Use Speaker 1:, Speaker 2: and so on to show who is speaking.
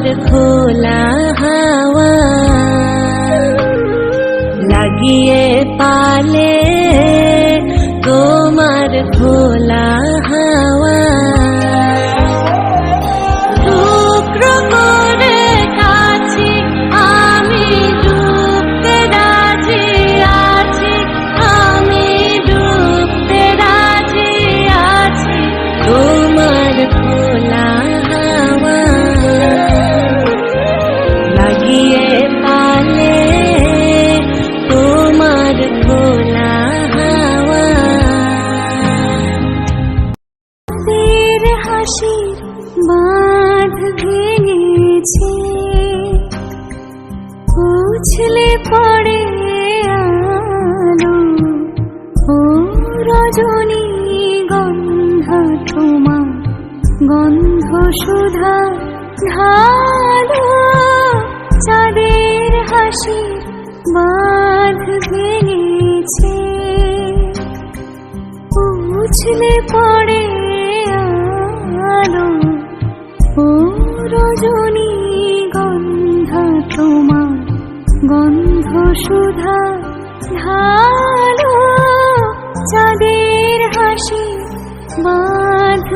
Speaker 1: তোমার খোলা হাওয়া লাগিয়ে পালে খোলা হাওয়া তীর হাসির বাঁধ ভেঙেছে উছলে পড়ে আলো গন্ধ সুধা ঢালো চাঁদের হাসি বাঁধ ভেঙেছে উছলে পড়ে আলো ও রজনী গন্ধ তোমার গন্ধ সুধা ঢালো চাঁদের হাসি বাঁধ